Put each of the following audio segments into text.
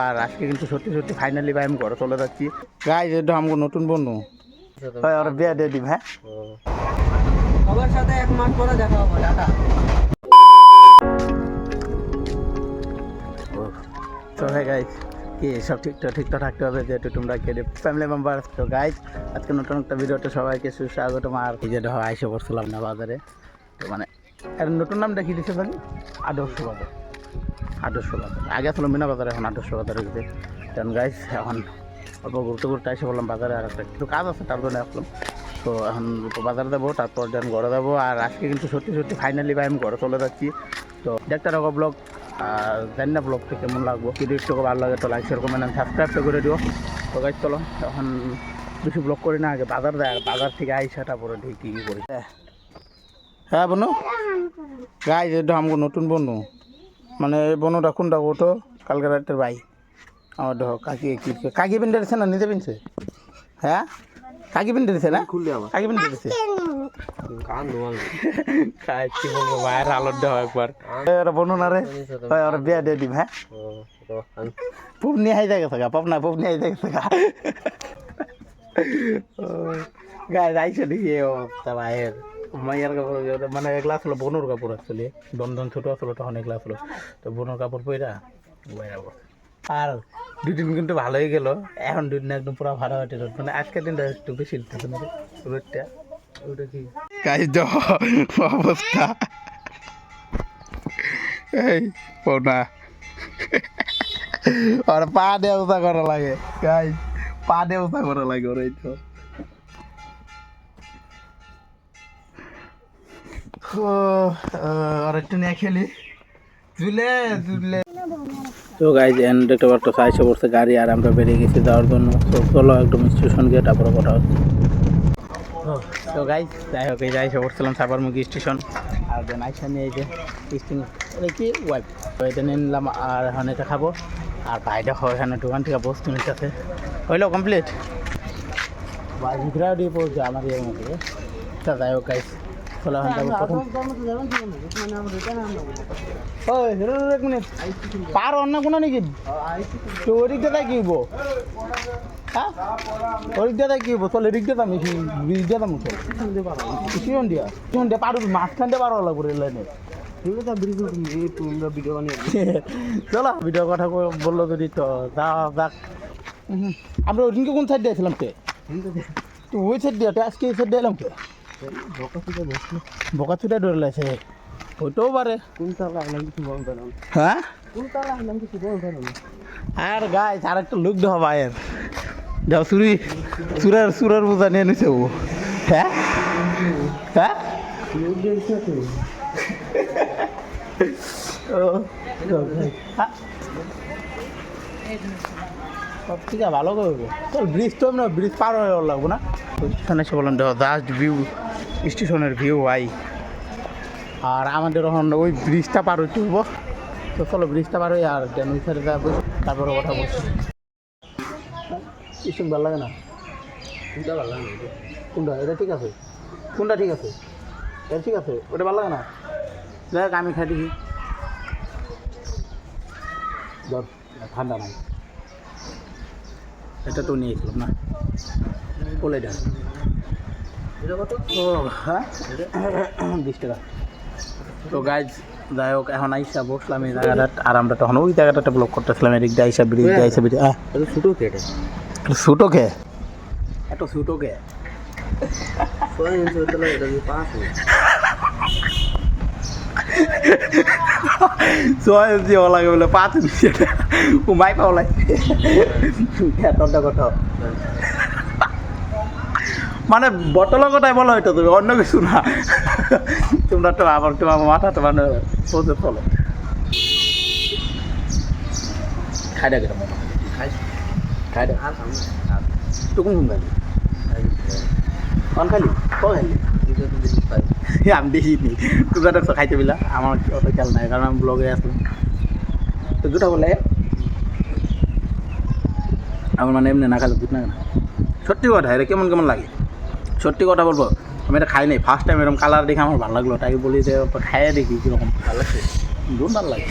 আর আজকে কিন্তু সত্যি সত্যি ফাইনালি ভাই আমি ঘরে চলে যাচ্ছি। গাই যেটা আমাকে নতুন বন্ধু। ভাই ওরা বিয়া দিয়ে দিম হ্যাঁ? সবার সাথে এক মাস পরে দেখা হবে টাটা। তো হ্যাঁ গাইজ কি সব ঠিকঠাক ঠিকঠাক থাকতে হবে যেহেতু তোমরা কেটে ফ্যামিলি মেম্বার তো গাইজ আজকে নতুন একটা ভিডিওতে সবাইকে সুস্বাগতম। আর এই যে আইসে পড়ছিলাম না বাজারে। তো মানে এর নতুন নাম দেখি দিচ্ছে ভাই আদর্শ বাজার। আদর্শ বাজার। আগে আসলো মিনা বাজার এখন আদর্শ বাজার হয়েছে কারণ গাইজ এখন অল্প ঘুরতে ঘুরতে এসে বললাম বাজারে আর একটা একটু কাজ আছে তার জন্য আসলাম। তো এখন বাজারে যাব তারপর যেন ঘরে যাব। আর আজকে কিন্তু সত্যি সত্যি ফাইনালি ভাই আমি ঘরে চলে যাচ্ছি। তো দেখতে রাখো ব্লগ আর জানি না ব্লগটা কেমন লাগবো। যদি একটু ভালো লাগে তো লাইক শেয়ার কমেন্ট সাবস্ক্রাইব তো করে দিও। তো গাইজ চলো এখন বেশি ব্লগ করি না আগে বাজার যায় আর বাজার থেকে আইসাটা পরে ঢেকে কী করি। হ্যাঁ বনু গাই যেটা আমাকে নতুন বনু মানে এই বনুটা কোনটা ওঠো কালকে রাতের ভাই। আমার দেখো কাকি কি কাকি পিন দিয়েছে না নিজে পিনছে? হ্যাঁ? কাকি পিন দিয়েছে না? খুললে আমার কাকি পিন দিয়েছে কান নোয়াল। খাই কি বলব ভাইয়ের আলোর দেওয়া একবার। ওরা বনু না রে। ভাই ওরা বিয়া দিয়ে দিম হ্যাঁ? পুব নিয়ে হাই জায়গা থাকা পাপ না পুব নিয়ে হাই জায়গা থাকা গায়ে যাইছে দেখি ও তা ভাইয়ের। মাইয়ার কাপড় মানে এগুলা আসলো বনুর কাপড় আসলে দন্দন ছোট আসলো তখন এগুলা আসলো তো বনুর কাপড় পইরা বসে। আর দুদিন কিন্তু ভালোই গেল। এখন দুদিন একদম পুরো ভাড়া হটে মানে আজকের দিনটা একটু বেশি দিতেছে না ওটা কি? গাই অবস্থা। এই পোনা আর পা দেওয়া করা লাগে। গাই পা দেওয়া করা লাগে ওর এই তো। আর একটু নিয়ে তো গাইজ এন্ড পড়ছে গাড়ি আর আমরা বেরিয়ে গেছি যাওয়ার জন্য। তো চলো একদম স্টেশন গিয়ে তারপরে কথা হচ্ছে তো গাইজ যাই হোক, এই যাই পড়ছিলাম সাবারমুখী স্টেশন আর দেন আইসা নিয়ে এই যে স্টিং কি? ওয়াইফ তো এটা নিলাম, আর এখন এটা খাব। আর বাইরে হয় এখানে দোকান থেকে বস্তু নিতেছে। হইল কমপ্লিট ঘুরা দিয়ে পড়ছে আমার মধ্যে। তা যাই হোক গাইজ এক মিনিট। পার অন্য কোনো নাকি? তো ওই দিক দিয়ে কি হব হ্যাঁ? ওই দিক দিয়ে কি হব চল এদিক দিয়ে আমি ব্রিজ দিয়ে দাম চল দিয়া কিশন দিয়া পারো মাঝখান দিয়ে পারো লাগবো রেল লাইনে। চলো ভিডিও কথা বলল যদি তো যা যাক। আমরা ওইদিনকে কোন সাইড দিয়েছিলাম কে ওই সাইড দিয়ে আজকে এই সাইড দিয়ে কে বোকা ছুটে ধরে লাগছে হইতেও পারে। হ্যাঁ? আর গাই আর একটা লুক দেওয়া ভাইয়ের যাও সুরি সুরের সুরের বোঝা নিয়ে নিছে ও। হ্যাঁ? হ্যাঁ। সব ভালো করব। ব্রিজ তো ব্রিজ পার হয়ে লাগবো না? জাস্ট ভিউ স্টেশনের ভিউ আই আর আমাদের এখন ওই ব্রিজটা পার হইতে হইব। তো চলো ব্রিজটা পার হই আর ওই সাইডে যাব তারপরে কথা বলছি। স্টেশন ভালো লাগে না? কোনটা লাগলাম কোনটা? এটা ঠিক আছে? কোনটা ঠিক আছে? এটা ঠিক আছে? ওটা ভালো লাগে না? দেখ আমি খাই দেখি। ঠান্ডা নাই। এটা তো নিয়েছিলাম না। বলে কত ও হ্যাঁ? বিশ টাকা। তো গাইজ যাই হোক এখন আইসা বসলাম এই জায়গাটা আর আমরা তখন ওই জায়গাটাতে ব্লক করতেছিলাম এদিক দিয়ে আইসা ব্রিজ দিয়ে আইসা ব্রিজ এটা ছোটো কেটে সুটো কে? এত সুটো কে? ছয় ইঞ্চি এটা ছয় হওয়া লাগে বলে পাঁচ ইঞ্চি উমাই পাও লাগে কথা মানে বটলের কথাই বলা হয়তো তুমি অন্য কিছু না। তোমরা তো আবার তোমার মাথা তো মানে বোঝে চলে খাই দেখে তোমার খাই। খাই সামনে টুকুন ঘুম খালি কন খালি ক খালি আমি দেখিনি তোমরা তো খাইতে পিলা আমার অত খেয়াল নাই কারণ আমি ব্লগে আসলাম। তো দুটা বলে। আমার মানে এমনি না খালে বুঝ না। সত্যি কথা এটা কেমন কেমন লাগে? সত্যি কথা বলব, আমি এটা খাই নাই। ফার্স্ট টাইম এরকম কালার দেখে আমার ভালো লাগল তাই বলি যে খাইয়ে দেখি কীরকম ভালো লাগে।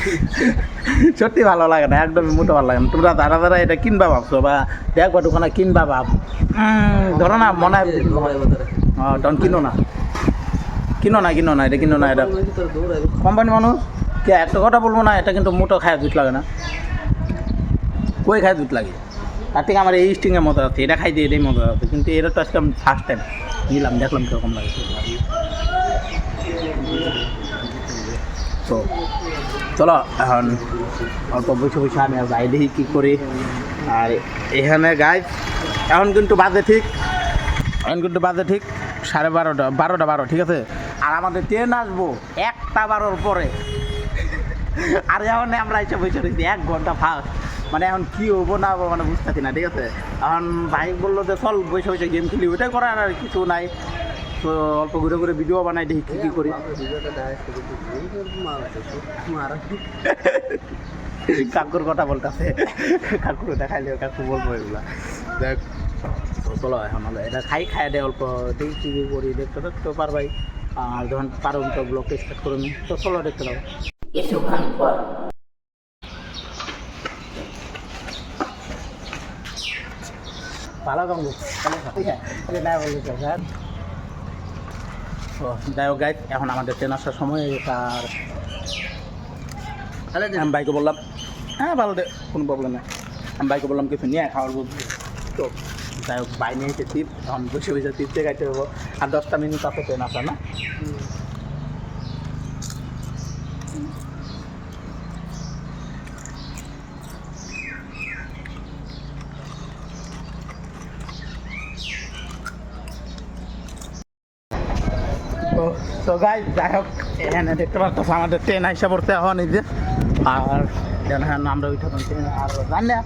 সত্যি ভালো লাগে না, একদমই মোটো ভালো লাগে না। তোমরা যারা যারা এটা কিনবা ভাবছ বা দেখবা দোকানে কিনবা ভাব ধরো না, মনে হয় তখন কিনো না। কিনো না কিনো না, এটা কিনো না, এটা কোম্পানি মানুষ, কে একটা কথা বলব না, এটা কিন্তু মোটো খায় দুধ লাগে না। কই খায় দুধ লাগে? তার থেকে আমার এই স্টিংয়ের মতো আছে, এটা খাই দিয়ে এটাই মতো আছে, কিন্তু এটা তো আজকে আমি ফার্স্ট টাইম নিলাম, দেখলাম কীরকম লাগে। তো, চলো, এখন অল্প বসে বসে আমি আর যাই দেখি কী করি। আর এখানে গাই এখন কিন্তু বাজে ঠিক, এখন কিন্তু বাজে ঠিক সাড়ে বারোটা বারোটা বারো, ঠিক আছে? আর আমাদের ট্রেন আসব একটা বারোর পরে। আর এখন আমরা এসে বসে রয়েছি, এক ঘণ্টা ফার্স্ট মানে এখন কি হব না হব মানে বুঝতেছি না ঠিক আছে? এখন ভাই বলল যে চল বসে বসে গেম খেলি। ওইটাই করার আর কিছু নাই। তো অল্প ঘুরে ঘুরে ভিডিও বানাই দেখি কী কী করি। কাকুর কথা বলতেছে। কাকুর দেখাইলে কাকু বলব এগুলা। দেখ। চলো এখন হলো এটা খাই খাই দে অল্প। দেখি কী কী করি দেখতে দেখতে পারবাই। আর যখন পারুন তো ব্লগটা স্টার্ট করুন। তো চলো দেখতে দাও ভালো কাম। যাই হোক গাইড এখন আমাদের ট্রেন আসার সময় তাহলে আমি বাইকে বললাম হ্যাঁ ভালো দে কোনো প্রবলেম নেই। আমি বাইকে বললাম কিছু নিয়ে খাওয়ার বুঝবি তো যাই হোক বাই নিয়ে এসে টিপ এখন বসে বসে টিপতে গাইতে হব। আর দশটা মিনিট আছে ট্রেন আসা না? তো গাই যাই হোক, এখানে দেখতে পাচ্ছ আমাদের ট্রেন আইসা পড়তে এখন এই যে। হ্যাঁ আমরা ট্রেন আর জানি না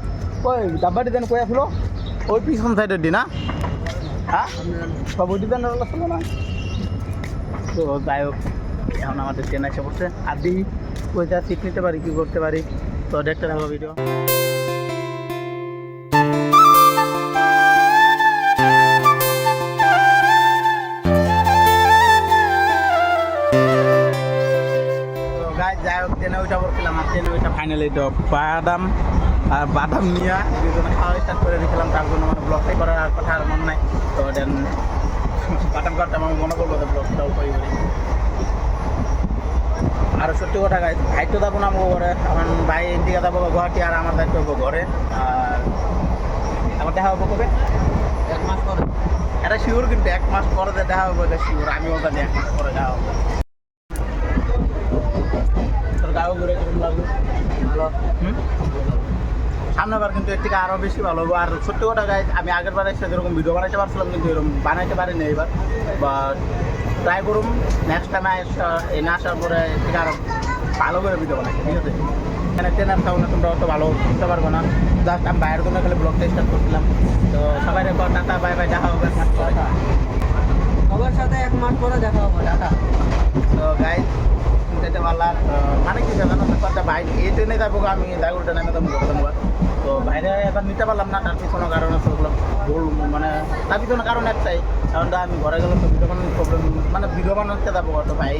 ওই ডাব্বাটি দেন কই আসলো? ওই পিছন সাইডের দি হ্যাঁ? সব ওই ডিজাইনের ছিল না? তো যাই হোক, এখন আমাদের ট্রেন এসে পড়ছে। আর দেখি কোথায় সিট নিতে পারি, কী করতে পারি? তো দেখতে থাকো ভিডিও ফাইনালি তো বাদাম আর বাদাম নিয়ে দুজনে খাওয়া স্টার্ট করে দিয়েছিলাম। তার জন্য মানে ব্লগটাই করার আর কথা আর মনে নাই। তো দেন বাদাম করতে আমার মনে করল তো ব্লগটাও করি করি আর সত্যি কথা গাই ভাই তো যাব না আমাকে ঘরে। আমার ভাই এদিকে যাব গুয়াহাটি আর আমার দায়িত্ব হব ঘরে। আর আমার দেখা হব কবে? এক মাস পরে। এটা শিওর কিন্তু এক মাস পরে যে দেখা হব এটা শিওর আমিও জানি এক মাস পরে দেখা হব তোর গাও ঘুরে কীরকম লাগল? সামনেবার কিন্তু এর থেকে আরও বেশি ভালো হব। আর সত্যি কথা গাই আমি আগের বার এসে যেরকম ভিডিও বানাইতে পারছিলাম কিন্তু এরকম বানাইতে পারিনি এবার বা ট্রাই করুন নেক্সট টাইম এনে আসার পরে এর থেকে আরও ভালো করে ভিডিও বানাইতে ঠিক আছে? এখানে ট্রেনার সাউন্ডে তোমরা অত ভালো বুঝতে পারব না। জাস্ট আমি বাইরের জন্য খালি ব্লগটা স্টার্ট করছিলাম। তো সবাই রেকর্ড টাটা বাই বাই দেখা হবে। সবার সাথে এক মাস পরে দেখা হবে টাটা। তো গাই পারলাম কি জানো না কথা ভাই এই ট্রেনে যাব আমি দাগুলটা নামে তো করতে নেব তো বাইরে এবার নিতে পারলাম না তার পিছনে কারণ আছে ওগুলো মানে তার পিছনে কারণ একটাই কারণটা আমি ঘরে গেলাম তো ভিডিও প্রবলেম মানে ভিডিও বানাতে যাব তো ভাই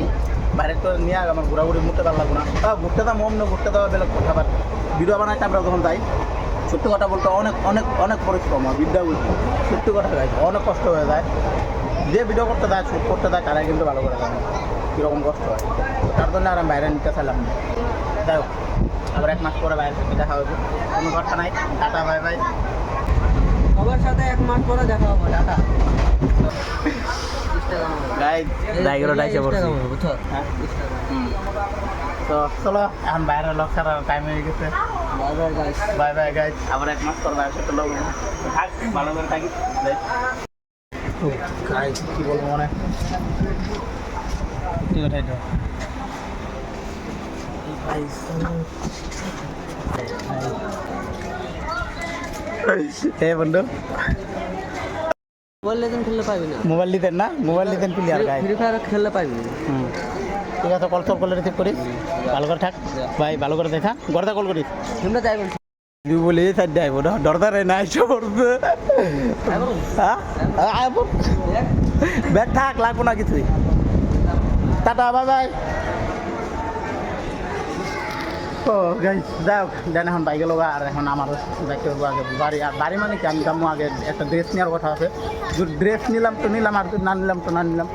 বাইরে তো নিয়ে আমার ঘোরাঘুরি ভালো লাগবো না। তা ঘুরতে দাম অন্য ঘুরতে দেওয়া বেলেগ কথা ভিডিও বানাইতে আমরা যখন যাই সত্যি কথা বলতে, অনেক অনেক অনেক পরিশ্রম হয়, বিদ্যা বলতে সত্যি কথা গাই অনেক কষ্ট হয়ে যায়। যে ভিডিও করতে দেয় শ্যুট করতে দেয় তারাই কিন্তু ভালো করে জানে। কীরকম কষ্ট হয়। তো তার জন্য আর আমি বাইরে নিতে চাইলাম না। যাই হোক আবার এক মাস পরে বাইরে থেকে দেখা হবে কোনো কথা নাই। Tata bye bye. সবার সাথে এক মাস পরে দেখা হবে। টাটা। হ্যাঁ। তো চলো এখন বাইরে লোক ছাড়া টাইম হয়ে গেছে। Bye bye guys bye bye guy আবার এক মাস পর বাইরে সাথে লোক থাক ভালো করে থাকি। কি বলব মানে? বন্ধু। খেললে পাবি না। মোবাইল না? মোবাইল নিতেন প্লেয়ার গাই ফ্রি ফায়ার খেললে পাবি হুম। ঠিক আছে কল সব করলে রিসিভ করিস। ভালো করে থাক। ভাই ভালো করে দেখা গড়দা কল করিস। তোমরা যাইবেন তুই বলি সাইড যাইব না। ডরদারে না এসে পড়ছে। হ্যাঁ? ব্যাগ থাক লাগবো না কিছুই। টাটা বাই বাই ও গাইস যাই দেন এখন বাইকে লোক আর এখন আমার বাইকে আগে বাড়ি, আর বাড়ি মানে কি? আমি যাব আগে একটা ড্রেস নেওয়ার কথা আছে। ড্রেস নিলাম তো নিলাম, আর না তো না নিলাম।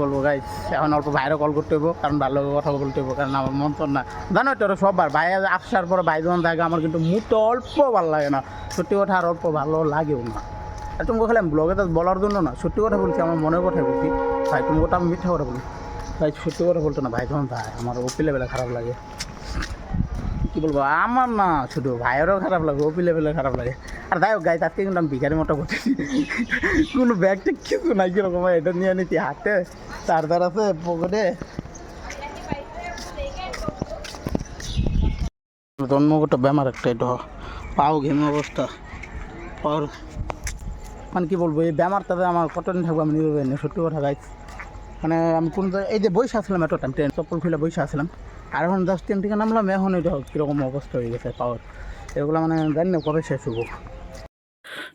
বলব গাইস এখন অল্প বাইরে কল করতে হইব, কারণ ভালো কথা বলতে হইব, কারণ আমার মন তো না। জানো তো সববার ভাই আসার পরে ভাই যখন থাকে, আমার কিন্তু মুডটা অল্প ভালো লাগে না। সত্যি কথা আর অল্প ভালো লাগেও না। আর তুমি খালি ব্লগে তো বলার জন্য না, সত্যি কথা বলছি, আমার মনের কথাই বলছি। ভাই তুমি ওটা আমি মিথ্যা কথা বলি। ভাই, সত্যি কথা বলতো না, ভাই যখন ভাই, আমার ওপি লেভেলে খারাপ লাগে। কী বলব, আমার না শুধু ভাইয়েরও খারাপ লাগে ওপি লেভেলে খারাপ লাগে। আর যাই হোক গাইতে আজকে কিন্তু আমি ভিখারি মতো করতেছি। কোনো ব্যাগ ট্যাগ কিছু নাই, কীরকম এটা নিয়ে নিচ্ছি হাতে। চার্জার আছে পকেটে জন্মগত বেমার একটা এটা, পাও ঘেমে অবস্থা। আর মানে কি বলব, এই ব্যামারটাতে আমার কতদিন থাকব আমি নিজে সত্যি কথা গাইছি মানে আমি কোন এই যে বৈশা আসলাম এত টাইম ট্রেন চপ্পল খুলে বৈশা আসলাম। আর এখন জাস্ট ট্রেন থেকে নামলাম, এখন এটা কীরকম অবস্থা হয়ে গেছে পাওয়ার এগুলো মানে জানি না কবে শেষ হব।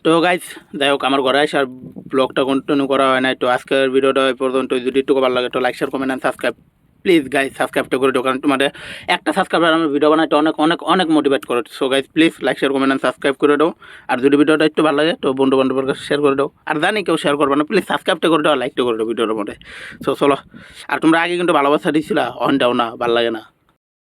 তো গাইজ যাই হোক, আমার ঘরে আর ব্লগটা কন্টিনিউ করা হয় না তো আজকের ভিডিওটা পর্যন্ত যদি একটু ভালো লাগে, তো like share comment and subscribe please guys সাবস্ক্রাইবটা করে দোকান তোমাদের একটা সাবস্ক্রাইবার আমার ভিডিও বানাইতে অনেক অনেক অনেক মোটিভেট করো so guys please like share comment and subscribe করে দাও। আর যদি ভিডিওটা একটু ভালো লাগে, তো বন্ধু বান্ধবের কাছে শেয়ার করে দাও। আর জানি কেউ শেয়ার করবে না প্লিজ সাবস্ক্রাইবটা করে দাও লাইকটা করে দাও ভিডিওটার মধ্যে। সো চলো। আর তোমরা আগে কিন্তু ভালোবাসা দিছিলা অন দাও না, ভালো লাগে না।